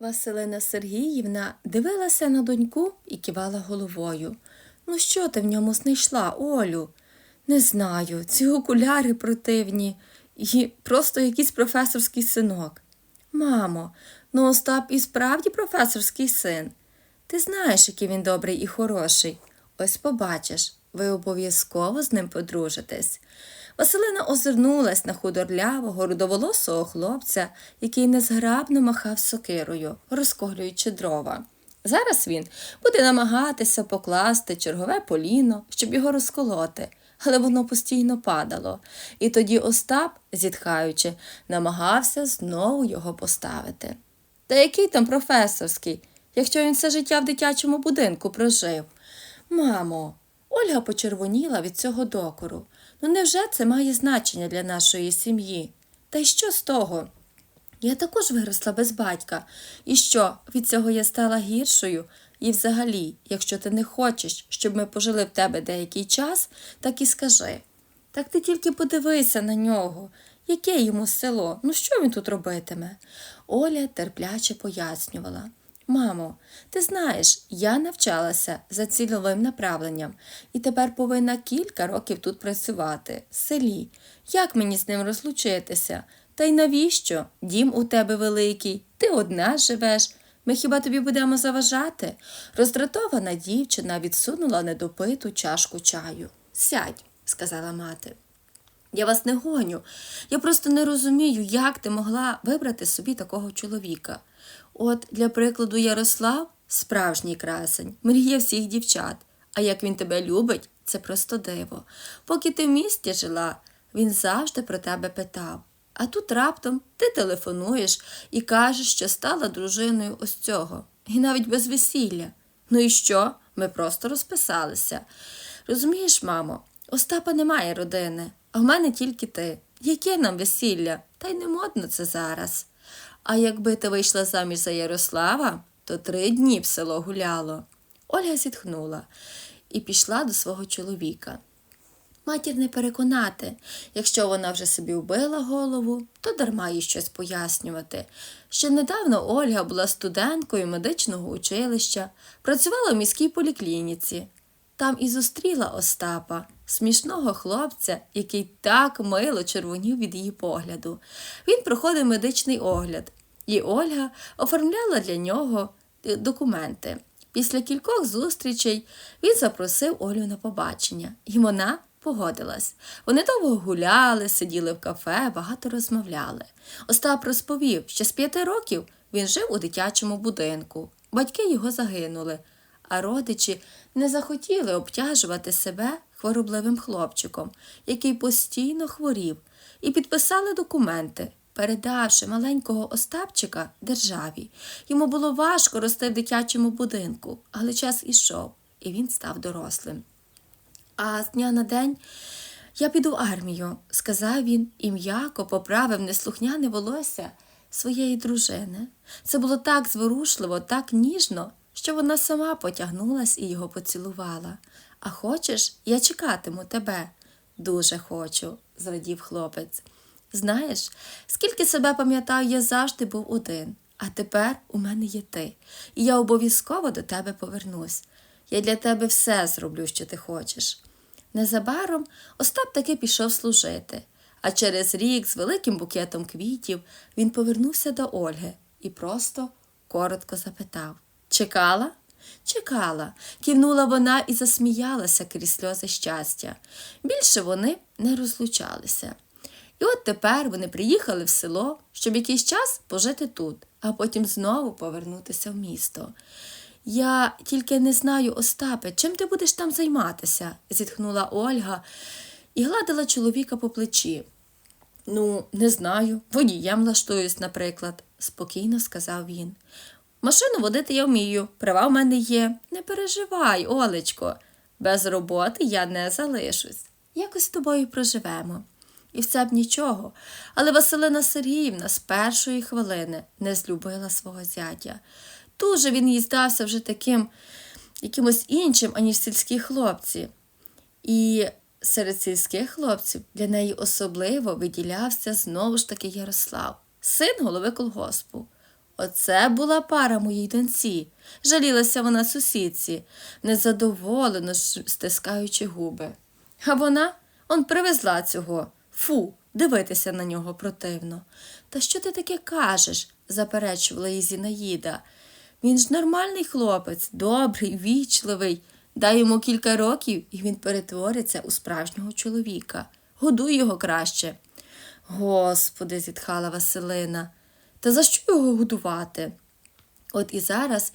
Василина Сергіївна дивилася на доньку і кивала головою. Ну, що ти в ньому знайшла, Олю? Не знаю, ці окуляри противні і просто якийсь професорський синок. Мамо, ну Остап і справді професорський син. Ти знаєш, який він добрий і хороший. Ось побачиш, ви обов'язково з ним подружитесь. Василина озирнулась на худорлявого, рудоволосого хлопця, який незграбно махав сокирою, розколюючи дрова. Зараз він буде намагатися покласти чергове поліно, щоб його розколоти, але воно постійно падало. І тоді Остап, зітхаючи, намагався знову його поставити. Та який там професорський, якщо він все життя в дитячому будинку прожив? Мамо, Ольга почервоніла від цього докору. Ну невже це має значення для нашої сім'ї? Та й що з того? Я також виросла без батька. І що, від цього я стала гіршою? І взагалі, якщо ти не хочеш, щоб ми пожили в тебе деякий час, так і скажи. Так ти тільки подивися на нього. Яке йому село? Ну що він тут робитиме? Оля терпляче пояснювала. Мамо, ти знаєш, я навчалася за цільовим направленням і тепер повинна кілька років тут працювати, в селі. Як мені з ним розлучитися? Та й навіщо? Дім у тебе великий, ти одна живеш. Ми хіба тобі будемо заважати? Роздратована дівчина відсунула недопиту чашку чаю. Сядь, сказала мати. Я вас не гоню. Я просто не розумію, як ти могла вибрати собі такого чоловіка. От, для прикладу, Ярослав справжній красень, мрія всіх дівчат. А як він тебе любить, це просто диво. Поки ти в місті жила, він завжди про тебе питав. А тут раптом ти телефонуєш і кажеш, що стала дружиною ось цього, і навіть без весілля. Ну і що? Ми просто розписалися. Розумієш, мамо, Остапа немає родини, а в мене тільки ти. Яке нам весілля? Та й не модно це зараз. А якби ти вийшла заміж за Ярослава, то три дні б село гуляло. Ольга зітхнула і пішла до свого чоловіка. Матір не переконати. Якщо вона вже собі вбила голову, то дарма їй щось пояснювати. Ще недавно Ольга була студенткою медичного училища, працювала в міській поліклініці. Там і зустріла Остапа, смішного хлопця, який так мило червонів від її погляду. Він проходив медичний огляд, і Ольга оформляла для нього е, документи. Після кількох зустрічей він запросив Олю на побачення, і вона погодилась. Вони довго гуляли, сиділи в кафе, багато розмовляли. Остап розповів, що з п'яти років він жив у дитячому будинку. Батьки його загинули, а родичі не захотіли обтяжувати себе хворобливим хлопчиком, який постійно хворів, і підписали документи, передавши маленького Остапчика державі. Йому було важко рости в дитячому будинку, але час ішов, і він став дорослим. А з дня на день я піду в армію, сказав він і м'яко поправив неслухняне волосся своєї дружини. Це було так зворушливо, так ніжно, що вона сама потягнулась і його поцілувала. А хочеш, я чекатиму тебе. Дуже хочу, зрадів хлопець. Знаєш, скільки себе пам'ятаю, я завжди був один, а тепер у мене є ти, і я обов'язково до тебе повернусь. Я для тебе все зроблю, що ти хочеш. Незабаром Остап таки пішов служити, а через рік з великим букетом квітів він повернувся до Ольги і просто коротко запитав Чекала? Чекала, кивнула вона і засміялася крізь сльози щастя. Більше вони не розлучалися. І от тепер вони приїхали в село, щоб якийсь час пожити тут, а потім знову повернутися в місто. Я тільки не знаю, Остапе, чим ти будеш там займатися? зітхнула Ольга і гладила чоловіка по плечі. Ну, не знаю, водієм влаштуюсь, наприклад, спокійно сказав він. Машину водити я вмію, права в мене є. Не переживай, Олечко, без роботи я не залишусь. Якось з тобою проживемо. І все б нічого. Але Василина Сергіївна з першої хвилини не злюбила свого зятя. Дуже він їй здався вже таким якимось іншим, аніж сільські хлопці. І серед сільських хлопців для неї особливо виділявся знову ж таки Ярослав, син голови колгоспу. Оце була пара моїй доньці. Жалілася вона сусідці, незадоволено стискаючи губи. А вона он привезла цього. Фу, дивитися на нього противно. Та що ти таке кажеш? заперечувала її Зінаїда. Він ж нормальний хлопець, добрий, вічливий. Дай йому кілька років, і він перетвориться у справжнього чоловіка. Годуй його краще. Господи, зітхала Василина. Та за що його годувати? От і зараз,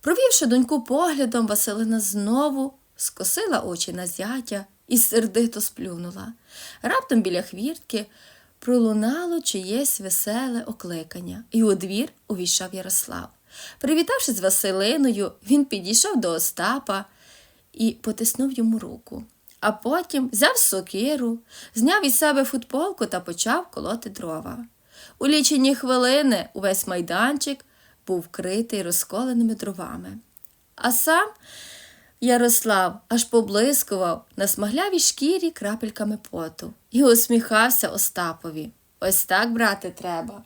провівши доньку поглядом, Василина знову скосила очі на зятя і сердито сплюнула. Раптом біля хвіртки пролунало чиєсь веселе окликання, і у двір увійшов Ярослав. Привітавшись з Василиною, він підійшов до Остапа і потиснув йому руку. А потім взяв сокиру, зняв із себе футболку та почав колоти дрова. У лічені хвилини увесь майданчик був вкритий розколеними дровами. А сам Ярослав аж поблискував на смаглявій шкірі крапельками поту і усміхався Остапові. Ось так, брате, треба.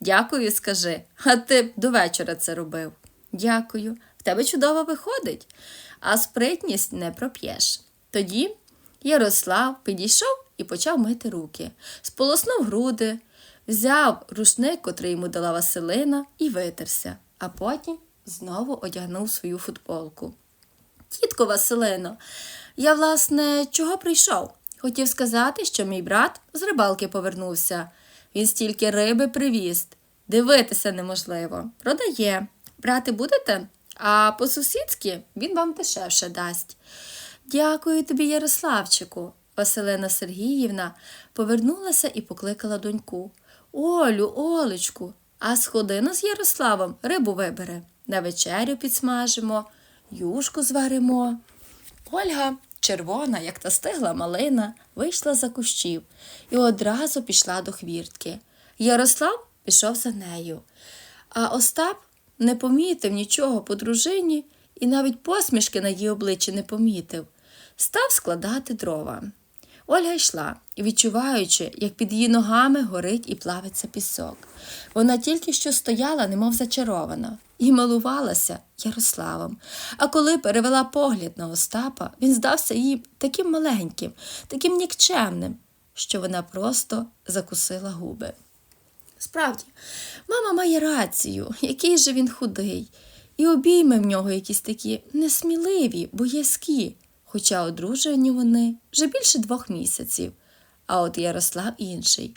Дякую, скажи, а ти б до вечора це робив. Дякую, в тебе чудово виходить, а спритність не проп'єш. Тоді Ярослав підійшов і почав мити руки, сполоснув груди, взяв рушник, котрий йому дала Василина, і витерся, а потім знову одягнув свою футболку. Тітко Василино, я, власне, чого прийшов? Хотів сказати, що мій брат з рибалки повернувся. Він стільки риби привіз. Дивитися неможливо. Продає. Брати будете? А по-сусідськи він вам дешевше дасть. Дякую тобі, Ярославчику. Василина Сергіївна повернулася і покликала доньку. Олю, Олечку, а сходину з Ярославом рибу вибере. На вечерю підсмажимо, юшку зваримо. Ольга, червона, як та стигла малина, вийшла за кущів і одразу пішла до хвіртки. Ярослав пішов за нею. А Остап не помітив нічого по дружині і навіть посмішки на її обличчі не помітив. Став складати дрова. Ольга йшла, відчуваючи, як під її ногами горить і плавиться пісок. Вона тільки що стояла, немов зачарована, і милувалася Ярославом. А коли перевела погляд на Остапа, він здався їй таким маленьким, таким нікчемним, що вона просто закусила губи. Справді, мама має рацію, який же він худий, і обійми в нього якісь такі несміливі, боязкі, хоча одружені вони вже більше двох місяців, а от Ярослав інший.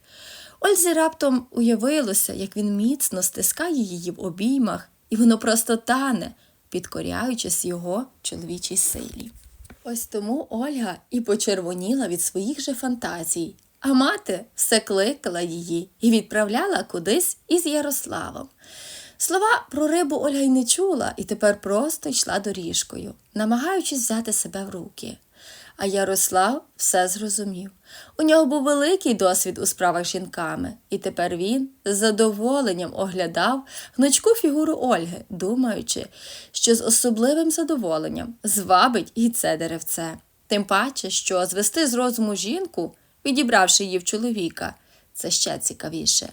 Ользі раптом уявилося, як він міцно стискає її в обіймах, і воно просто тане, підкоряючись його чоловічій силі. Ось тому Ольга і почервоніла від своїх же фантазій, а мати все кликала її і відправляла кудись із Ярославом. Слова про рибу Ольга й не чула і тепер просто йшла доріжкою, намагаючись взяти себе в руки. А Ярослав все зрозумів. У нього був великий досвід у справах з жінками, і тепер він з задоволенням оглядав гнучку фігуру Ольги, думаючи, що з особливим задоволенням звабить і це деревце. Тим паче, що звести з розуму жінку, відібравши її в чоловіка, це ще цікавіше.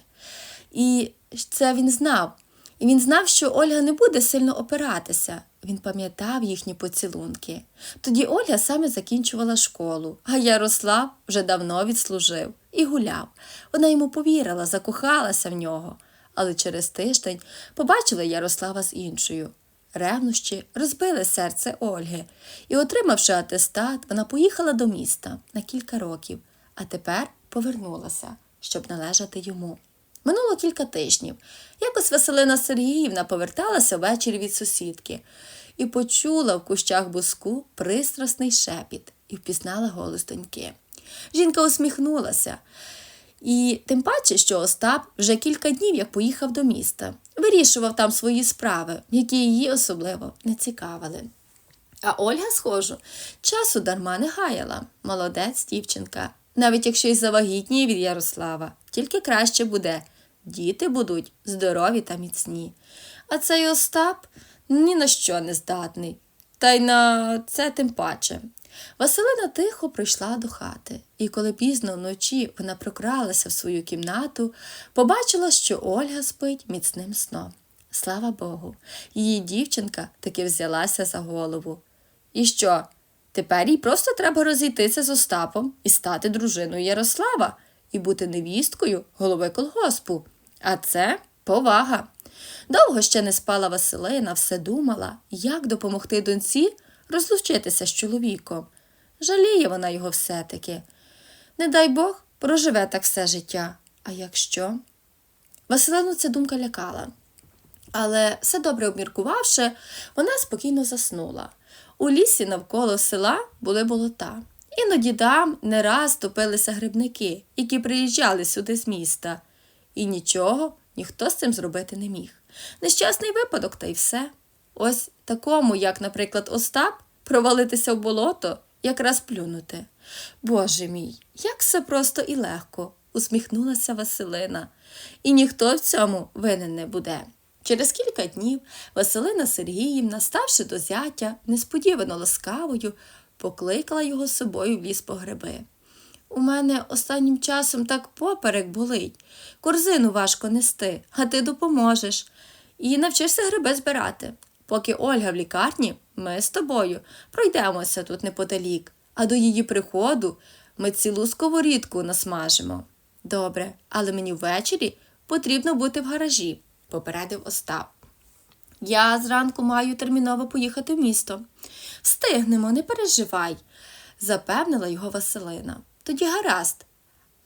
І це він знав. І він знав, що Ольга не буде сильно опиратися. Він пам'ятав їхні поцілунки. Тоді Ольга саме закінчувала школу, а Ярослав вже давно відслужив і гуляв. Вона йому повірила, закохалася в нього, але через тиждень побачила Ярослава з іншою. Ревнощі розбили серце Ольги, і, отримавши атестат, вона поїхала до міста на кілька років, а тепер повернулася, щоб належати йому. Минуло кілька тижнів. Якось Василина Сергіївна поверталася ввечері від сусідки і почула в кущах буску пристрасний шепіт і впізнала голос доньки. Жінка усміхнулася. І тим паче, що Остап вже кілька днів як поїхав до міста, вирішував там свої справи, які її особливо не цікавили. А Ольга, схожу, часу дарма не гаяла. Молодець дівчинка. Навіть якщо й завагітніє від Ярослава, тільки краще буде. Діти будуть здорові та міцні. А цей Остап ні на що не здатний. Та й на це тим паче. Василина тихо прийшла до хати, і коли пізно вночі вона прокралася в свою кімнату, побачила, що Ольга спить міцним сном. Слава Богу, її дівчинка таки взялася за голову. І що? Тепер їй просто треба розійтися з Остапом і стати дружиною Ярослава і бути невісткою голови колгоспу. А це повага. Довго ще не спала Василина, все думала, як допомогти доньці розлучитися з чоловіком. Жаліє вона його все-таки. Не дай Бог, проживе так все життя. А якщо? Василину ця думка лякала. Але все добре обміркувавши, вона спокійно заснула. У лісі навколо села були болота. Іноді там не раз топилися грибники, які приїжджали сюди з міста. І нічого ніхто з цим зробити не міг. Нещасний випадок, та й все. Ось такому, як, наприклад, Остап, провалитися в болото, якраз плюнути. Боже мій, як все просто і легко, усміхнулася Василина. І ніхто в цьому винен не буде. Через кілька днів Василина Сергіївна, ставши до зятя, несподівано ласкавою, покликала його з собою в ліс по гриби. У мене останнім часом так поперек болить. Корзину важко нести, а ти допоможеш. І навчишся гриби збирати. Поки Ольга в лікарні, ми з тобою пройдемося тут неподалік, а до її приходу ми цілу сковорідку насмажимо. Добре, але мені ввечері потрібно бути в гаражі, попередив Остап. Я зранку маю терміново поїхати в місто. Встигнемо, не переживай, запевнила його Василина. Тоді гаразд.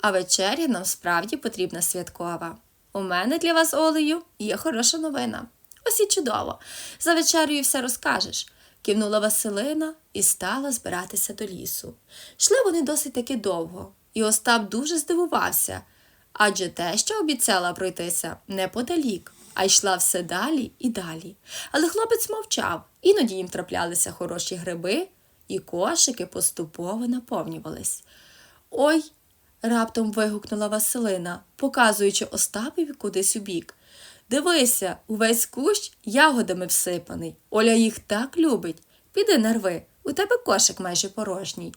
А вечеря нам справді потрібна святкова. У мене для вас, Олею, є хороша новина. Ось і чудово. За вечерею все розкажеш. кивнула Василина і стала збиратися до лісу. Йшли вони досить таки довго, і Остап дуже здивувався, адже те, що обіцяла пройтися, неподалік, а йшла все далі і далі. Але хлопець мовчав, іноді їм траплялися хороші гриби, і кошики поступово наповнювались. Ой, раптом вигукнула Василина, показуючи Остапові кудись у бік. Дивися, увесь кущ ягодами всипаний. Оля їх так любить. Піди нарви, у тебе кошик майже порожній.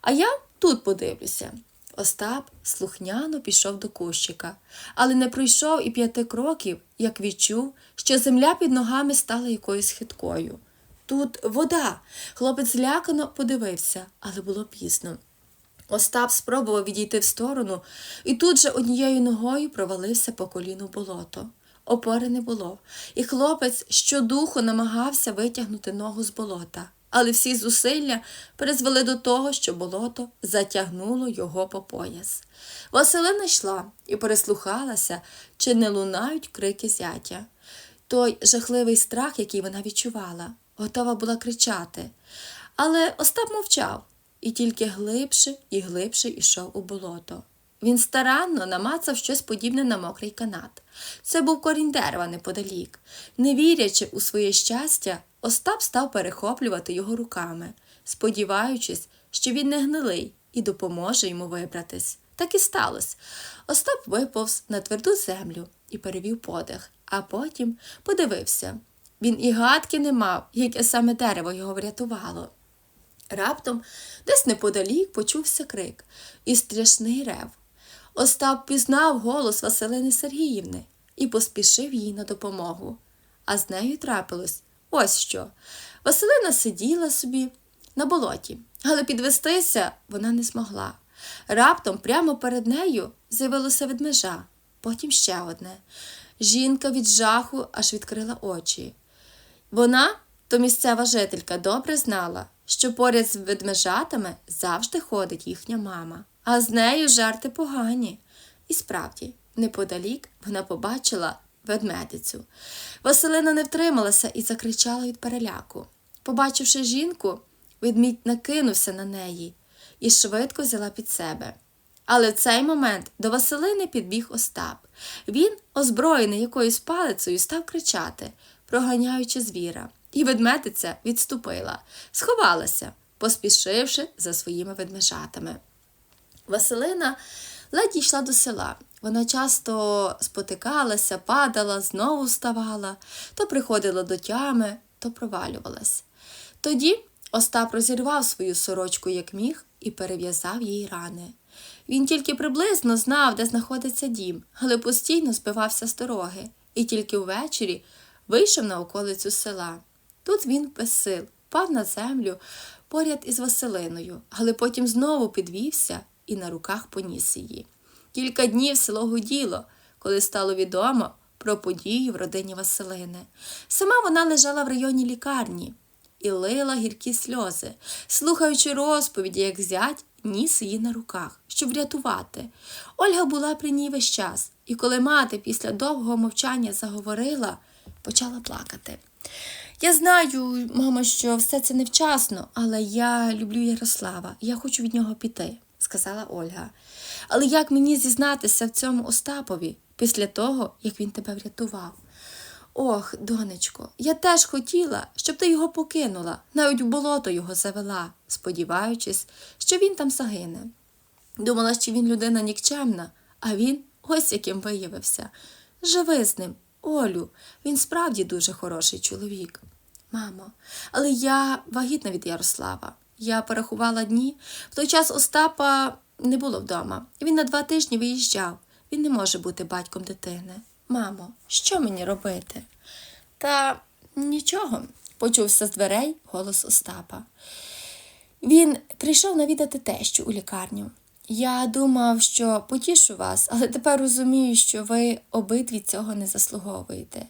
А я тут подивлюся. Остап слухняно пішов до кущика, але не пройшов і п'яти кроків, як відчув, що земля під ногами стала якоюсь хиткою. Тут вода. Хлопець злякано подивився, але було пізно. Остап спробував відійти в сторону і тут же однією ногою провалився по коліну болото. Опори не було, і хлопець щодуху намагався витягнути ногу з болота, але всі зусилля призвели до того, що болото затягнуло його по пояс. Василина йшла і переслухалася, чи не лунають крики зятя. Той жахливий страх, який вона відчувала, готова була кричати. Але Остап мовчав і тільки глибше і глибше йшов у болото. Він старанно намацав щось подібне на мокрий канат. Це був корінь дерева неподалік. Не вірячи у своє щастя, Остап став перехоплювати його руками, сподіваючись, що він не гнилий і допоможе йому вибратись. Так і сталося. Остап виповз на тверду землю і перевів подих, а потім подивився. Він і гадки не мав, яке саме дерево його врятувало. Раптом десь неподалік почувся крик і страшний рев. Остап пізнав голос Василини Сергіївни і поспішив їй на допомогу. А з нею трапилось ось що. Василина сиділа собі на болоті, але підвестися вона не змогла. Раптом прямо перед нею з'явилося ведмежа, потім ще одне. Жінка від жаху аж відкрила очі. Вона, то місцева жителька, добре знала, що поряд з ведмежатами завжди ходить їхня мама, а з нею жарти погані. І справді, неподалік вона побачила ведмедицю. Василина не втрималася і закричала від переляку. Побачивши жінку, ведмідь накинувся на неї і швидко взяла під себе. Але в цей момент до Василини підбіг Остап. Він, озброєний якоюсь палицею, став кричати, проганяючи звіра, і ведмедиця відступила, сховалася, поспішивши за своїми ведмежатами. Василина ледь йшла до села. Вона часто спотикалася, падала, знову вставала, то приходила до тями, то провалювалась. Тоді Остап розірвав свою сорочку, як міг, і перев'язав їй рани. Він тільки приблизно знав, де знаходиться дім, але постійно збивався з дороги, і тільки ввечері вийшов на околицю села. Тут він без сил, впав на землю поряд із Василиною, але потім знову підвівся і на руках поніс її. Кілька днів село гуділо, коли стало відомо про подію в родині Василини. Сама вона лежала в районній лікарні і лила гіркі сльози, слухаючи розповіді, як зять ніс її на руках, щоб врятувати. Ольга була при ній весь час, і коли мати після довгого мовчання заговорила, почала плакати. Я знаю, мамо, що все це невчасно, але я люблю Ярослава, я хочу від нього піти, сказала Ольга. Але як мені зізнатися в цьому Остапові після того, як він тебе врятував? Ох, донечко, я теж хотіла, щоб ти його покинула, навіть в болото його завела, сподіваючись, що він там загине. Думала, що він людина нікчемна, а він ось яким виявився. Живи з ним, Олю, він справді дуже хороший чоловік. Мамо, але я вагітна від Ярослава. Я порахувала дні. В той час Остапа не було вдома. Він на два тижні виїжджав. Він не може бути батьком дитини. Мамо, що мені робити? Та нічого, почувся з дверей голос Остапа. Він прийшов навідати тещу у лікарню. Я думав, що потішу вас, але тепер розумію, що ви обидві цього не заслуговуєте.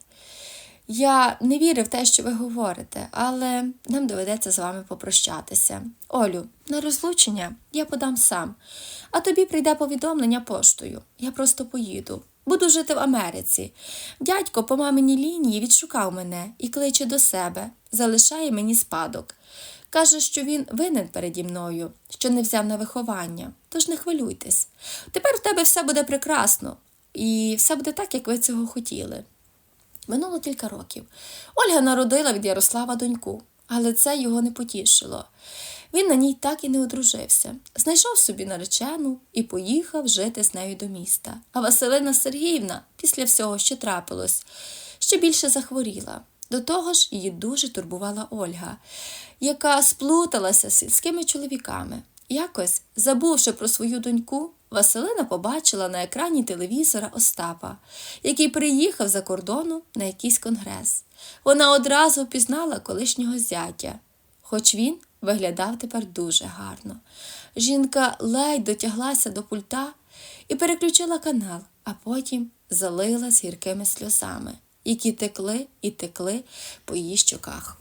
Я не вірив в те, що ви говорите, але нам доведеться з вами попрощатися. Олю, на розлучення я подам сам, а тобі прийде повідомлення поштою. Я просто поїду. Буду жити в Америці. Дядько по маминій лінії відшукав мене і кличе до себе, залишає мені спадок. Каже, що він винен переді мною, що не взяв на виховання. Тож не хвилюйтесь. Тепер в тебе все буде прекрасно, і все буде так, як ви цього хотіли. Минуло кілька років. Ольга народила від Ярослава доньку, але це його не потішило. Він на ній так і не одружився, знайшов собі наречену і поїхав жити з нею до міста. А Василина Сергіївна, після всього, що трапилось, ще більше захворіла. До того ж, її дуже турбувала Ольга, яка сплуталася з сільськими чоловіками. Якось, забувши про свою доньку, Василина побачила на екрані телевізора Остапа, який приїхав за кордону на якийсь конгрес. Вона одразу впізнала колишнього зятя, хоч він виглядав тепер дуже гарно. Жінка ледь дотяглася до пульта і переключила канал, а потім залила з гіркими сльозами, які текли і текли по її щоках.